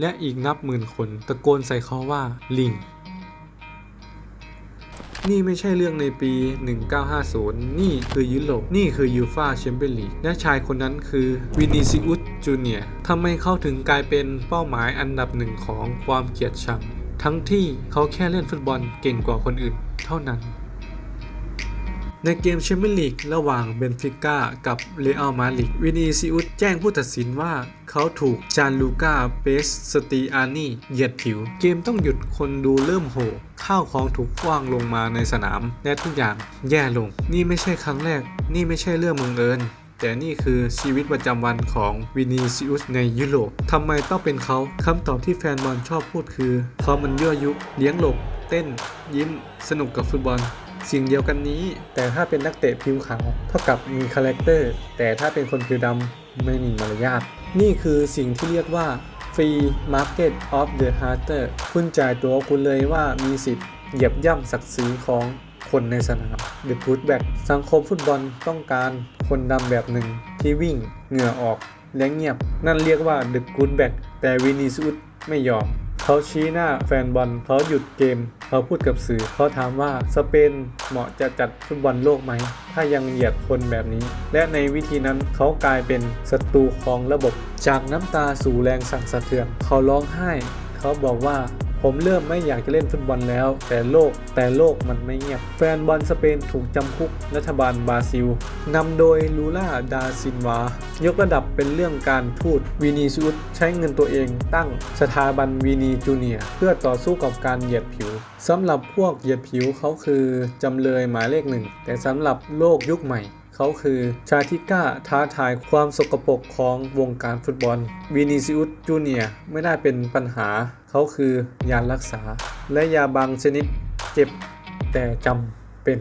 และอีกนับหมื่นคนตะโกนใส่เขาว่าลิง นี่ไม่ใช่เรื่องในปี 1950 นี่คือยุโรป นี่คือยูฟาแชมเปี้ยนลีก และชายคนนั้นคือวินิซิอุสจูเนียทำไมเขาถึงกลายเป็นเป้าหมายอันดับหนึ่งของความเกลียดชัง ทั้งที่เขาแค่เล่นฟุตบอลเก่งกว่าคนอื่นเท่านั้น ในเกมแชมเปี้ยนลีกระหว่างเบนฟิก้ากับเรอัลมาดริดวินิซิอุสแจ้งผู้ตัดสินว่าเขาถูกจานลูก้าเปสสติอานีเหยียดผิว เกมต้องหยุดคนดูเริ่มโห่ข้าวของถูกคว้างลงมาในสนาม และทุกอย่างแย่ลง นี่ไม่ใช่ครั้งแรก นี่ไม่ใช่เรื่องบังเอิญแต่นี่คือชีวิตประจำวันของวินิซิอุสในยุโรปทำไมต้องเป็นเขาคำตอบที่แฟนบอลชอบพูดคือเขามันยั่วยุเลี้ยงหลบ เต้น ยิ้ม สนุกกับฟุตบอล สิ่งเดียวกันนี้ แต่ถ้าเป็นนักเตะผิวขาวเท่ากับมีคาแรคเตอร์ แต่ถ้าเป็นคนผิวดำไม่มีมารยาท นี่คือสิ่งที่เรียกว่า Free Market of the Hater คุณจ่ายตัวคุณเลยว่ามีสิทธิ์เหยียบย่ำศักดิ์ศรีของคนในสนาม The Putback สังคมฟุตบอลต้องการคนดำแบบหนึ่งที่วิ่งเหงื่อออกและเงียบ นั่นเรียกว่า The Good Back แต่วินิสุสไม่ยอม เขาชี้หน้าแฟนบอลเขาหยุดเกม เขาพูดกับสื่อเขาถามว่าสเปนเหมาะจะจัดฟุตบอลโลกไหม ถ้ายังเหยียดคนแบบนี้ และในวิธีนั้นเขากลายเป็นศัตรูของระบบ จากน้ำตาสู่แรงสั่นสะเทือน เขาร้องไห้ เขาบอกว่า ผมเริ่มไม่อยากจะเล่นฟุตบอลแล้ว แต่โลกแต่โลกมันไม่เงียบ แฟนบอลสเปนถูกจำคุกรัฐบาลบราซิลนำโดยลูล่าดาซินวายกระดับเป็นเรื่องการทูตวีนีซูสใช้เงินตัวเองตั้งสถาบันวีนีจูเนียเพื่อต่อสู้กับการเหยียดผิวสำหรับพวกเหยียดผิวเขาคือจำเลยหมายเลขหนึ่งแต่สำหรับโลกยุคใหม่ เขาคือชายที่กล้าท้าทายความสกปรกของวงการฟุตบอล วินิซิอุสจูเนียไม่ได้เป็นปัญหา เขาคือยารักษา และยาบางชนิดเจ็บแต่จำเป็น